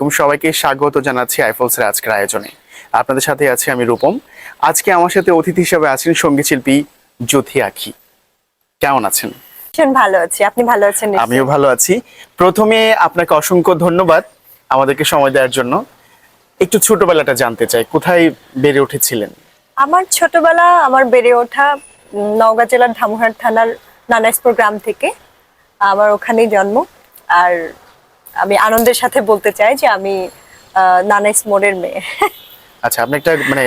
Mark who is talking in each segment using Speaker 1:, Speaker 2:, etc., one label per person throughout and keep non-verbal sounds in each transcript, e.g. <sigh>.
Speaker 1: আলাইকুম। সবাইকে স্বাগত জানাচ্ছি আইফলসের আজকের আয়োজনে। আপনাদের সাথে আছি আমি রূপম। আজকে আমার সাথে অতিথি হিসেবে আছেন সংগীত শিল্পী জ্যোতি আখি। কেমন আছেন?
Speaker 2: ভীষণ ভালো আছি। আপনি ভালো আছেন
Speaker 1: আমিও ভালো আছি। প্রথমে আপনাকে অসংখ্য ধন্যবাদ আমাদেরকে সময় দেওয়ার জন্য। একটু ছোটবেলাটা জানতে চাই কোথায় বেড়ে উঠেছিলেন?
Speaker 2: আমার ছোটবেলা আমার বেড়ে ওঠা নওগাঁ জেলার ধামহাট থানার নানাইসপুর গ্রাম থেকে। আমার ওখানেই জন্ম। আর আমি আনন্দের সাথে বলতে চাই যে আমি নানাইস মোড়ের মেয়ে
Speaker 1: আচ্ছা আপনি একটা মানে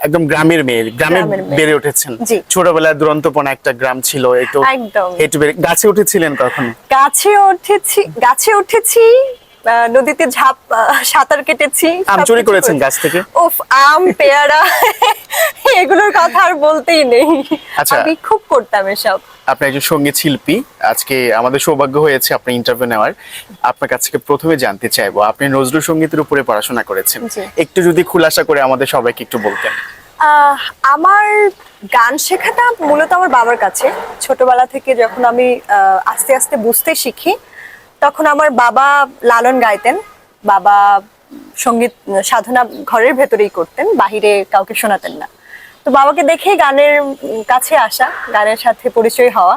Speaker 1: একদম গ্রামের মেয়ে গ্রামে
Speaker 2: গ্রামের মেয়ে।
Speaker 1: বেড়ে উঠেছেন। ছোটবেলায় দুরন্তপনা একটা গ্রাম ছিল একটু
Speaker 2: একদম।
Speaker 1: গাছে উঠেছিলেন কখন
Speaker 2: গাছে উঠেছি গাছে উঠেছি নদীতে ঝাঁপ সাঁতার কেটেছি
Speaker 1: আম চুরি করেছেন গাছ থেকে?
Speaker 2: উফ আম পেয়ারা <laughs> এগুলোর কথা আর বলতেই নেই।
Speaker 1: আচ্ছা।
Speaker 2: আমি খুব করতাম এসব।
Speaker 1: আপনি একজন সংগীত শিল্পী। আজকে আমাদের সৌভাগ্য হয়েছে আপনি ইন্টারভিউ নেওয়ার। আপনার কাছ থেকে প্রথমে জানতে চাইব আপনি নজরুল সঙ্গীতের উপরে পড়াশোনা করেছেন। একটু যদি খুলাসা করে আমাদের সবাইকে একটু বলতেন।
Speaker 2: আহ, আমার গান শেখাটা মূলত আমার বাবার কাছে। ছোটবেলা থেকে যখন আমি আস্তে আস্তে বুঝতে শিখি তখন আমার বাবা লালন গাইতেন। বাবা সংগীত সাধনা ঘরের ভেতরেই করতেন বাহিরে কাউকে শোনাতেন না। তো বাবাকে দেখেই গানের কাছে আসা গানের সাথে পরিচয় হওয়া।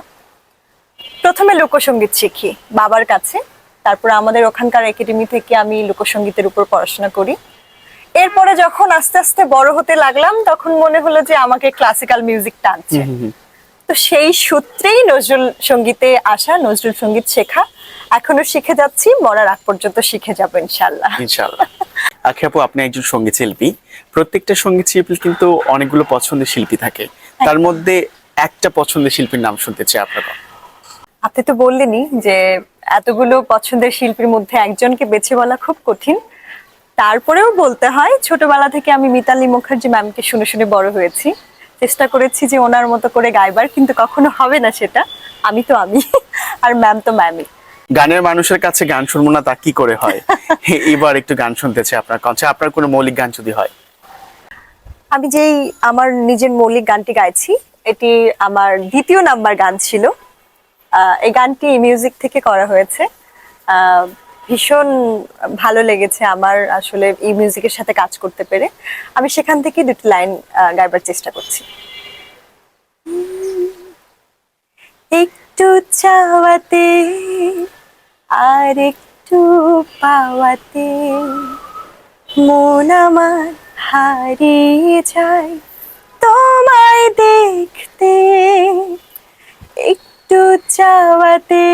Speaker 2: প্রথমে লোকসঙ্গীত শিখি বাবার কাছে তারপর আমাদের ওখানকার একাডেমি থেকে আমি লোকসঙ্গীতের উপর পড়াশোনা করি। এরপরে যখন আস্তে আস্তে বড় হতে লাগলাম তখন মনে হলো যে আমাকে ক্লাসিক্যাল মিউজিক টানছে। তো সেই সূত্রেই নজরুল সঙ্গীতে আসা নজরুল সংগীত শেখা। এখনও শিখে যাচ্ছি মরার আগ পর্যন্ত শিখে যাব ইনশাল্লাহ
Speaker 1: ইনশাআল্লাহ। আখি আপু আপনি একজন সংগীত শিল্পী। প্রত্যেকটা সংগীত শিল্পীর কিন্তু অনেকগুলো পছন্দের শিল্পী থাকে। তার মধ্যে একটা পছন্দের শিল্পীর নাম শুনতে চাই আপনার
Speaker 2: আপনি তো বললেনই যে এতগুলো পছন্দের শিল্পীর মধ্যে একজনকে বেছে বলা খুব কঠিন। তারপরেও বলতে হয় ছোটবেলা থেকে আমি মিতালি মুখার্জি ম্যামকে শুনে শুনে বড় হয়েছি। চেষ্টা করেছি যে ওনার মতো করে গাইবার কিন্তু কখনো হবে না সেটা। আমি তো আমি আর ম্যাম তো ম্যামই।
Speaker 1: গানের মানুষের কাছে গান শুনব না তা কি করে হয়? <laughs> এবার একটু গান শুনতে চাই আপনার কঞ্চে আপনার কোনো মৌলিক গান যদি হয়।
Speaker 2: আমি যেই আমার নিজের মৌলিক গানটি গাইছি এটি আমার দ্বিতীয় নাম্বার গান ছিল। এই গানটি মিউজিক থেকে করা হয়েছে। ভীষণ ভালো লেগেছে আমার আসলে এই মিউজিকের সাথে কাজ করতে পেরে। আমি সেখান থেকে দুটি লাইন গাইবার চেষ্টা করছি। একটু চাওয়াতে আর একটু পাওয়াতে মন আমার হারিয়ে যায়। তোমায় দেখতে, একটু চাওয়াতে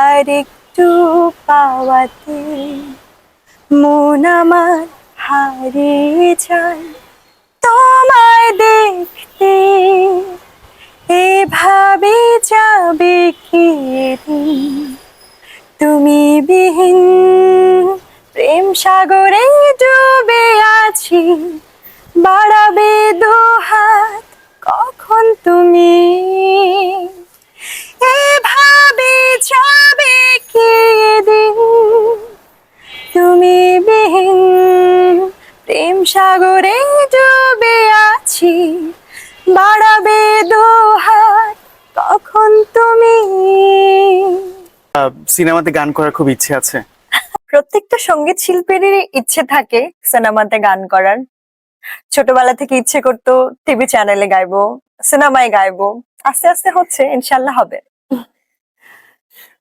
Speaker 2: আর একটু পাওয়াতে মন আমার হারিয়ে যায়। তোমায় দেখতে সাগরে ডুবে আছি। বাড়াবে দুহাত কখন তুমি? এভাবে যাবে কি দিন তুমি বিহীন, প্রেম সাগরে ডুবে আছি। বাড়াবে দুহাত কখন তুমি?
Speaker 1: সিনেমাতে গান করার খুব ইচ্ছে আছে।
Speaker 2: প্রত্যেকটা সংগীত শিল্পীরই ইচ্ছে থাকে সিনেমাতে গান করার। ছোটবেলা থেকে ইচ্ছে করতো টিভি চ্যানেলে গাইবো সিনেমায় গাইবো আস্তে আস্তে হচ্ছে ইনশাল্লাহ হবে।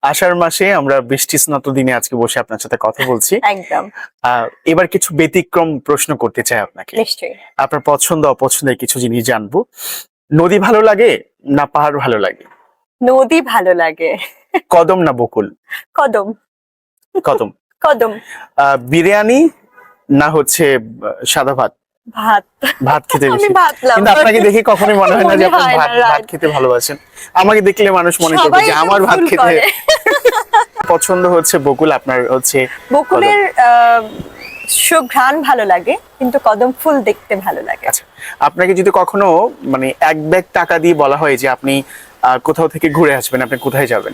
Speaker 1: আষাঢ় মাসে আমরা বৃষ্টি স্নাত দিনে আজকে বসে আপনার সাথে কথা বলছি।
Speaker 2: একদম।
Speaker 1: এবার কিছু ব্যতিক্রম প্রশ্ন করতে চাই আপনাকে।
Speaker 2: নিশ্চয়ই।
Speaker 1: আপনার পছন্দ অপছন্দের কিছু জিনিস জানব। নদী ভালো লাগে না পাহাড় ভালো লাগে?
Speaker 2: নদী ভালো লাগে।
Speaker 1: কদম না বকুল?
Speaker 2: কদম।
Speaker 1: কদম।
Speaker 2: কদম?
Speaker 1: বিরিয়ানি না হচ্ছে সাদা ভাত?
Speaker 2: ভাত।
Speaker 1: ভাত খেতে <laughs> বেশি। কিন্তু আপনাকে দেখে কখনোই মনে হয় না যে আপনি ভাত ভাত খেতে ভালোবাসেন। আমাকে দেখলে মানুষ মনে করবে যে আমার ভাত খেতে <laughs> পছন্দ হচ্ছে বকুল আপনার হচ্ছে
Speaker 2: বকুলের আহ, সুঘ্রাণ ভালো লাগে কিন্তু কদম ফুল দেখতে ভালো লাগে।
Speaker 1: আচ্ছা আপনাকে যদি কখনো মানে এক ব্যাগ টাকা দিয়ে বলা হয় যে আপনি কোথাও থেকে ঘুরে আসবেন আপনি কোথায় যাবেন?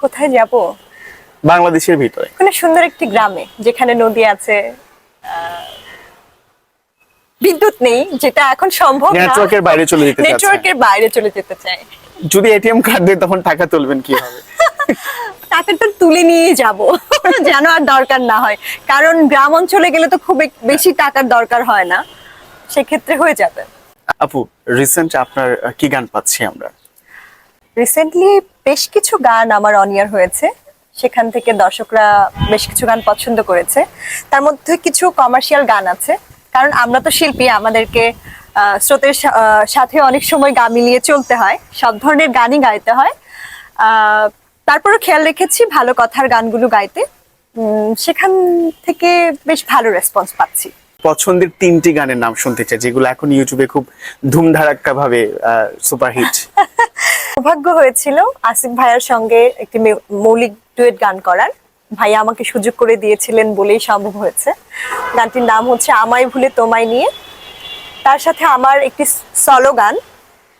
Speaker 2: কোথায় যাব?
Speaker 1: বাংলাদেশের ভিতরে।
Speaker 2: কোনো সুন্দর একটি গ্রামে যেখানে নদী আছে বিদ্যুৎ নেই যেটা এখন সম্ভব না।
Speaker 1: নেটওয়ার্কের বাইরে চলে যেতে
Speaker 2: নেটওয়ার্কের বাইরে চলে যেতে চাই
Speaker 1: যদি এটিএম কার্ড দেয় তখন টাকা তুলবেন কি হবে?
Speaker 2: টাকাটা তুলে নিয়ে যাব যেন আর দরকার না হয়। কারণ গ্রাম অঞ্চলে গেলে তো খুব বেশি টাকার দরকার হয় না। সেক্ষেত্রে হয়ে যাবে।
Speaker 1: আপু রিসেন্ট আপনার কি গান পাচ্ছি আমরা?
Speaker 2: রিসেন্টলি বেশ কিছু গান আমার অনিয়ার হয়েছে। সেখান থেকে দর্শকরা বেশ কিছু গান পছন্দ করেছে। তার মধ্যে কিছু কমার্শিয়াল গান আছে। কারণ আমরা তো শিল্পী আমাদেরকে স্রোতের সাথে অনেক সময় গা মিলিয়ে চলতে হয় সব ধরনের গানই গাইতে হয়। আহ, তারপরে খেয়াল রেখেছি ভালো কথার গানগুলো গাইতে। সেখান থেকে বেশ ভালো রেসপন্স পাচ্ছি।
Speaker 1: পছন্দের তিনটি গানের নাম শুনতে চাই যেগুলো এখন ইউটিউবে খুব ধুমধারাক্কা ভাবে সুপারহিট <laughs>
Speaker 2: সৌভাগ্য হয়েছিল আসিফ ভাইয়ার সঙ্গে একটি মৌলিক ডুয়েট গান করার। ভাইয়া আমাকে সুযোগ করে দিয়েছিলেন বলেই সম্ভব হয়েছে। গানটির নাম হচ্ছে আমায় ভুলে তোমায় নিয়ে। তার সাথে আমার একটি সলো গান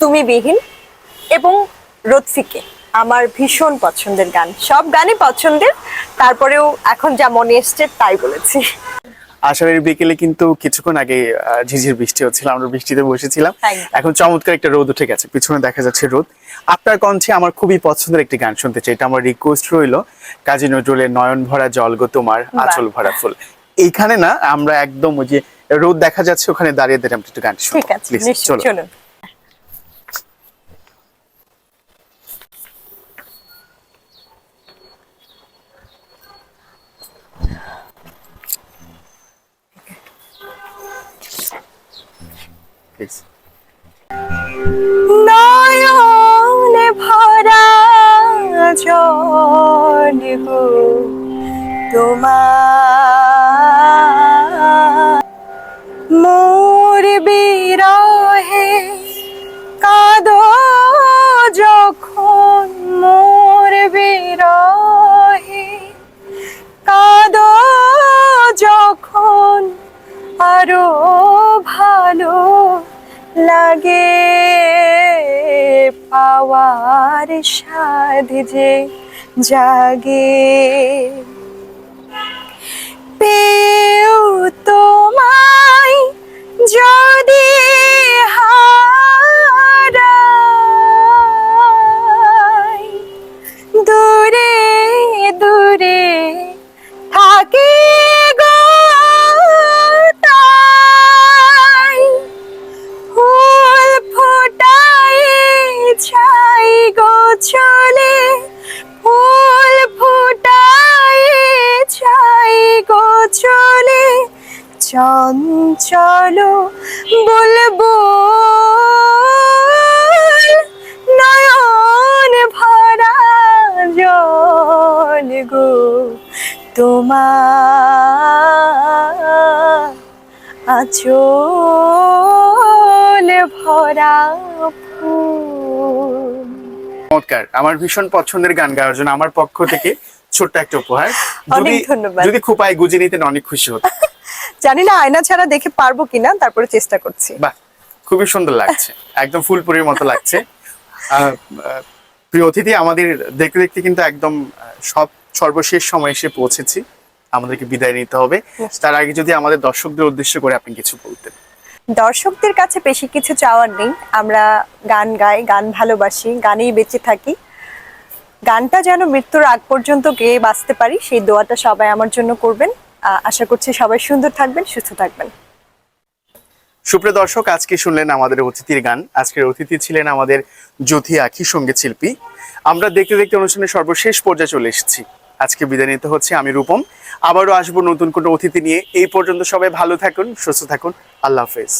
Speaker 2: তুমি বিহীন এবং রোদফিকে আমার ভীষণ পছন্দের গান। সব গানই পছন্দের তারপরেও এখন যা মনে এসছে তাই বলেছি।
Speaker 1: আষাঢ়ের বিকেলে কিন্তু কিছুক্ষণ আগে ঝিঝির বৃষ্টি হচ্ছিল আমরা বৃষ্টিতে বসেছিলাম। এখন চমৎকার একটা রোদ উঠে গেছে পিছনে দেখা যাচ্ছে রোদ। আপনার কণ্ঠে আমার খুবই পছন্দের একটি গান শুনতে চাই। এটা আমার রিকোয়েস্ট রইল। কাজী নজরুলের নয়ন ভরা জল গো তোমার। আঁচল ভরা ফুল। এইখানে না আমরা একদম ওই যে রোদ দেখা যাচ্ছে ওখানে দাঁড়িয়ে দাঁড়িয়ে আমরা একটু গান শুনব। প্লিজ চলো
Speaker 2: চলুন।
Speaker 1: প্লিজ
Speaker 2: মোর বিরহে কাঁদো যখন মোর বিরহে কাঁদো যখন আরও ভালো লাগে, পাওয়ার সাধ যে জাগে। পেও তোমায় যদি হারাই দূরে দূরে থাকে গো ফুল ফোটাই ছাই গো চলে, ফুল ফোটাই ছাই গো চলে, চঞ্চল জল গো তোমার আচল ভরা
Speaker 1: চমৎকার। আমার ভীষণ পছন্দের গান গাওয়ার জন্য আমার পক্ষ থেকে ছোট্ট একটা উপহার। যদি। যদি খুপায় গুজে নিতেন অনেক খুশি হতো <laughs>
Speaker 2: জানি না আয়না ছাড়া দেখে পারব কিনা তারপরে চেষ্টা করছি।
Speaker 1: বাহ খুবই সুন্দর লাগছে। একদম ফুলপুরির মতো লাগছে। <laughs> প্রিয় অতিথি আমাদের দেখতে দেখতে কিন্তু একদম সব সর্বশেষ সময় এসে পৌঁছেছি। আমাদেরকে বিদায় নিতে হবে। তার আগে যদি আমাদের দর্শকদের উদ্দেশ্য করে আপনি কিছু বলতেন।
Speaker 2: দর্শকদের কাছে বেশি কিছু চাওয়ার নেই। আমরা গান গাই গান ভালোবাসি গানেই বেঁচে থাকি। গানটা যেন মৃত্যুর আগ পর্যন্ত গেয়ে বাঁচতে পারি সেই দোয়াটা সবাই আমার জন্য করবেন। আশা করছি সবাই সুন্দর থাকবেন সুস্থ থাকবেন।
Speaker 1: সুপ্রিয় দর্শক, আজকে শুনলেন আমাদের অতিথির গান। আজকের অতিথি ছিলেন আমাদের জ্যোতি আখি সংগীত শিল্পী আমরা দেখতে দেখতে অনুষ্ঠানের সর্বশেষ পর্যায়ে চলে এসেছি। আজকে বিদায় নিতে হচ্ছে আমি, রূপম। আবারও আসব নতুন কোনো অতিথি নিয়ে। এই পর্যন্ত সবাই ভালো থাকুন, সুস্থ থাকুন। আল্লাহ হাফেজ।